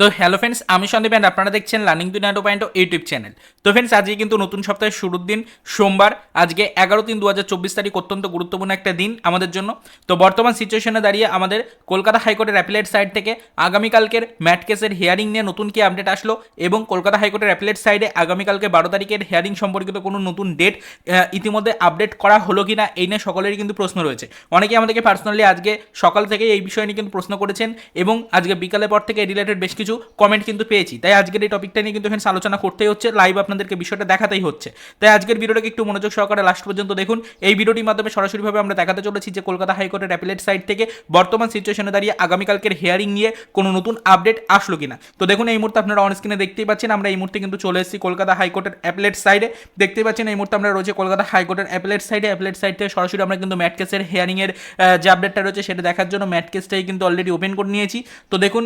তো hello friends, আমি Sandeep and আপনারা দেখছেন learning two point YouTube channel. তো ফ্রেন্ডস, আজকে কিন্তু নতুন সপ্তাহের শুরুর দিন, সোমবার, আজকে এগারো তিন দু হাজার চব্বিশ তারিখ অত্যন্ত গুরুত্বপূর্ণ একটা দিন আমাদের জন্য। তো বর্তমান সিচুয়েশনে দাঁড়িয়ে আমাদের কলকাতা হাইকোর্টের অ্যাপিলেট সাইড থেকে আগামীকালকের ম্যাট কেসের হিয়ারিং নিয়ে নতুন কি আপডেট আসলো এবং কলকাতা হাইকোর্টের অ্যাপিলেট সাইডে আগামীকালকে বারো তারিখের হিয়ারিং সম্পর্কিত কোনো নতুন ডেট ইতিমধ্যে আপডেট করা হলো কি না এই নিয়ে সকলেরই কিন্তু প্রশ্ন রয়েছে। অনেকেই আমাদেরকে পার্সোনালি আজকে সকাল থেকে এই বিষয় নিয়ে কিন্তু প্রশ্ন করেছেন এবং আজকে বিকালের পর থেকে রিলেটেড বেশ কিছু কমেন্ট কিন্তু পেয়েছি। তাই আজকের এই টপিকটা নিয়ে কিন্তু এখানে আলোচনা করতেই হচ্ছে লাইভ আপনাদেরকে বিষয়টা দেখাতেই হচ্ছে। তাই আজকের ভিডিওটাকে একটু মনোযোগ সহকারে লাস্ট পর্যন্ত দেখুন। এই ভিডিওটির মাধ্যমে সরাসরিভাবে আমরা দেখাতে চলেছি যে কলকাতা হাইকোর্টের অ্যাপিলেট সাইড থেকে বর্তমান সিচুয়েশনে দাঁড়িয়ে আগামীকালকের হিয়ারিং নিয়ে কোনো নতুন আপডেট আসলো কিনা। তো দেখুন, এই মুহূর্তে আপনারা অন স্ক্রিনে দেখতেই পাচ্ছেন, আমরা এই মুহূর্তে কিন্তু চলে এসেছি কলকাতা হাইকোর্টের অ্যাপিলেট সাইডে দেখতেই পাচ্ছেন, এই মুহূর্তে আমরা রয়েছে কলকাতা হাইকোর্টের অ্যাপিলেট সাইডে অ্যাপিলেট সাইড থেকে সরাসরি আমরা কিন্তু ম্যাট কেসের হিয়ারিংয়ের যে আপডেটটা রয়েছে সেটা দেখার জন্য ম্যাট কেসটাই কিন্তু অলরেডি ওপেন করে নিয়েছি। তো দেখুন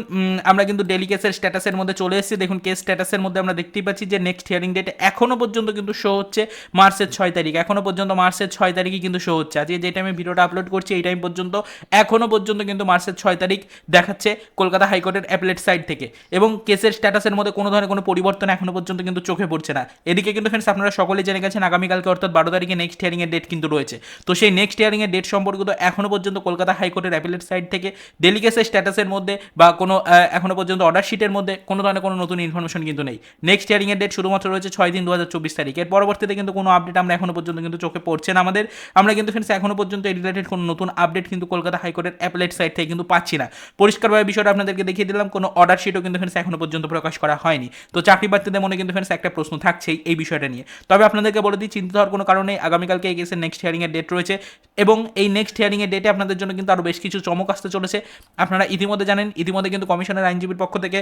আমরা কিন্তু ডেলি কেসের স্ট্যাটাসের মধ্যে চলে এসেছি। দেখুন কেস স্ট্যাটাসের মধ্যে আমরা দেখতেই পাচ্ছি যে নেক্সট হিয়ারিং ডেট এখনও পর্যন্ত কিন্তু শো হচ্ছে মার্চের ছয় তারিখ। এখনও পর্যন্ত মার্চের ছয় তারিখই কিন্তু শো হচ্ছে। আজকে যে টাইমে ভিডিওটা আপলোড করছি এই টাইম পর্যন্ত এখনও পর্যন্ত কিন্তু মার্চের ছয় তারিখ দেখাচ্ছে কলকাতা হাইকোর্টের অ্যাপলেট সাইড থেকে। এবং কেসের স্ট্যাটাসের মধ্যে কোনো ধরনের কোনো পরিবর্তন এখনও পর্যন্ত কিন্তু চোখে পড়ছে না। এদিকে কিন্তু ফ্রেন্ডস আপনারা সকলেই জেনে গেছেন আগামীকালকে অর্থাৎ বারো তারিখে নেক্সট হিয়ারিংয়ের ডেট কিন্তু রয়েছে। তো সেই নেক্সট হিয়ারিংয়ের ডেট সম্পর্কিত এখনও পর্যন্ত কলকাতা হাইকোর্টের অ্যাপিলেট সাইড থেকে ডেলি কেসের স্ট্যাটাসের মধ্যে বা কোনো আহ, এখনও পর্যন্ত অর্ডার শিটের মধ্যে কোনো ধরনের কোনো নতুন ইনফরমেশন কিন্তু নেই। নেক্সট হিয়ারিংয়ের ডেট শুধুমাত্র রয়েছে ছয় দিন দু হাজার চব্বিশ তারিখ। এর পরবর্তীতে কিন্তু কোনো আপডেট আমরা এখনও পর্যন্ত কিন্তু চোখে পড়ছে না আমাদের। আমরা কিন্তু ফ্রেন্ডস এখনও পর্যন্ত এই রিলেটেড কোনো নতুন আপডেট কিন্তু কলকাতা হাইকোর্টের অ্যাপলেট সাইট থেকে কিন্তু পাচ্ছি না। পরিষ্কারভাবে বিষয়টা আপনাদেরকে দেখিয়ে দিলাম, কোনো অর্ডার শিটও কিন্তু ফ্রেন্ডস এখনও পর্যন্ত প্রকাশ করা হয়নি। তো চাকরি প্রার্থীদের মনে কিন্তু ফ্রেন্ডস একটা প্রশ্ন থাকছেই এই বিষয়টা নিয়ে। তবে আপনাদেরকে বলে দিই চিন্তা হওয়ার কোনো কারণে আগামীকালকে এই কেসের নেক্সট হিয়ারিংয়ের ডেট রয়েছে এবং এই নেক্সট হিয়ারিংয়ের ডেটে আপনাদের জন্য কিন্তু আরও বেশ কিছু চমক আসতে চলেছে। আপনারা ইতিমধ্যে জানেন, ইতিমধ্যে কিন্তু কমিশনের আইনজীবীর পক্ষ থেকে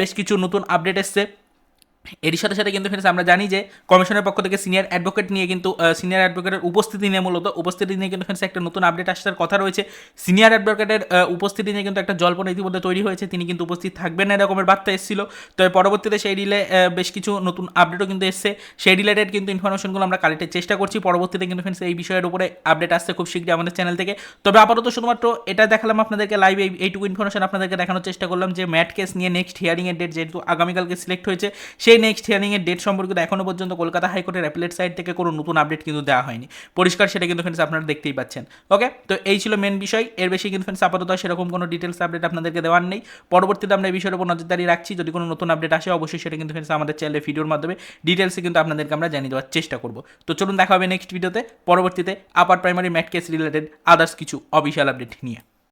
বেশ কিছু নতুন আপডেট এসছে। এরই সাথে সাথে কিন্তু ফ্রেন্ডস আমরা জানি যে কমিশনের পক্ষ থেকে সিনিয়র অ্যাডভোকেট নিয়ে কিন্তু সিনিয়র অ্যাডভোকেটের উপস্থিতি নিয়ে মূলত, উপস্থিতি নিয়ে কিন্তু ফ্রেন্ডস একটা নতুন আপডেট আসার কথা রয়েছে। সিনিয়র অ্যাডভোকেটের উপস্থিতি নিয়ে কিন্তু একটা জল্পনা ইতিমধ্যে তৈরি হয়েছে, তিনি কিন্তু উপস্থিত থাকবেন না, এরকমের বার্তা এসেছিল। তো পরবর্তীতে সেই রিলে বেশ কিছু নতুন আপডেটও কিন্তু এসছে। সেই রিলেটেড কিন্তু ইনফরমেশনগুলো আমরা কালেক্টের চেষ্টা করছি। পরবর্তীতে কিন্তু ফ্রেন্ডস এই বিষয়ের উপরে আপডেট আসছে খুব শীঘ্রই আমাদের চ্যানেল থেকে। তবে আপাতত শুধুমাত্র এটা দেখালাম আপনাদেরকে লাইভ এইটুকু ইনফরমেশন আপনাদেরকে দেখানোর চেষ্টা করলাম যে ম্যাট কেস নিয়ে নেক্সট হিয়ারিংয়ের ডেট যেহেতু আগামীকালকে সিলেক্ট হয়েছে, সেই নেক্সট হিয়ারিংয়ের ডেট সম্পর্কিত এখনও পর্যন্ত কলকাতা হাইকোর্টের অ্যাপিলেট সাইড থেকে কোনো নতুন আপডেট কিন্তু দেওয়া হয়নি। পরিষ্কার সেটা কিন্তু ফ্রেন্ডস আপনারা দেখতেই পাচ্ছেন। ওকে তো এই ছিল মেন বিষয়। এর বেশি কিন্তু ফ্রেন্ডস আপাতত সেরকম কোনো ডিটেলস আপডেট আপনাদেরকে দেওয়ার নেই। পরবর্তীতে আমরা এই বিষয়ের উপর নজরদারি রাখছি। যদি কোনো নতুন আপডেট আসে, অবশ্যই সেটা কিন্তু ফ্রেন্ডস আমাদের চ্যানেলে ভিডিওর মাধ্যমে ডিটেলসে কিন্তু আপনাদেরকে আমরা জানিয়ে দেওয়ার চেষ্টা করব। তো চলুন দেখা হবে নেক্সট ভিডিওতে পরবর্তীতে upper primary mat case related others কিছু অফিসিয়াল আপডেট নিয়ে।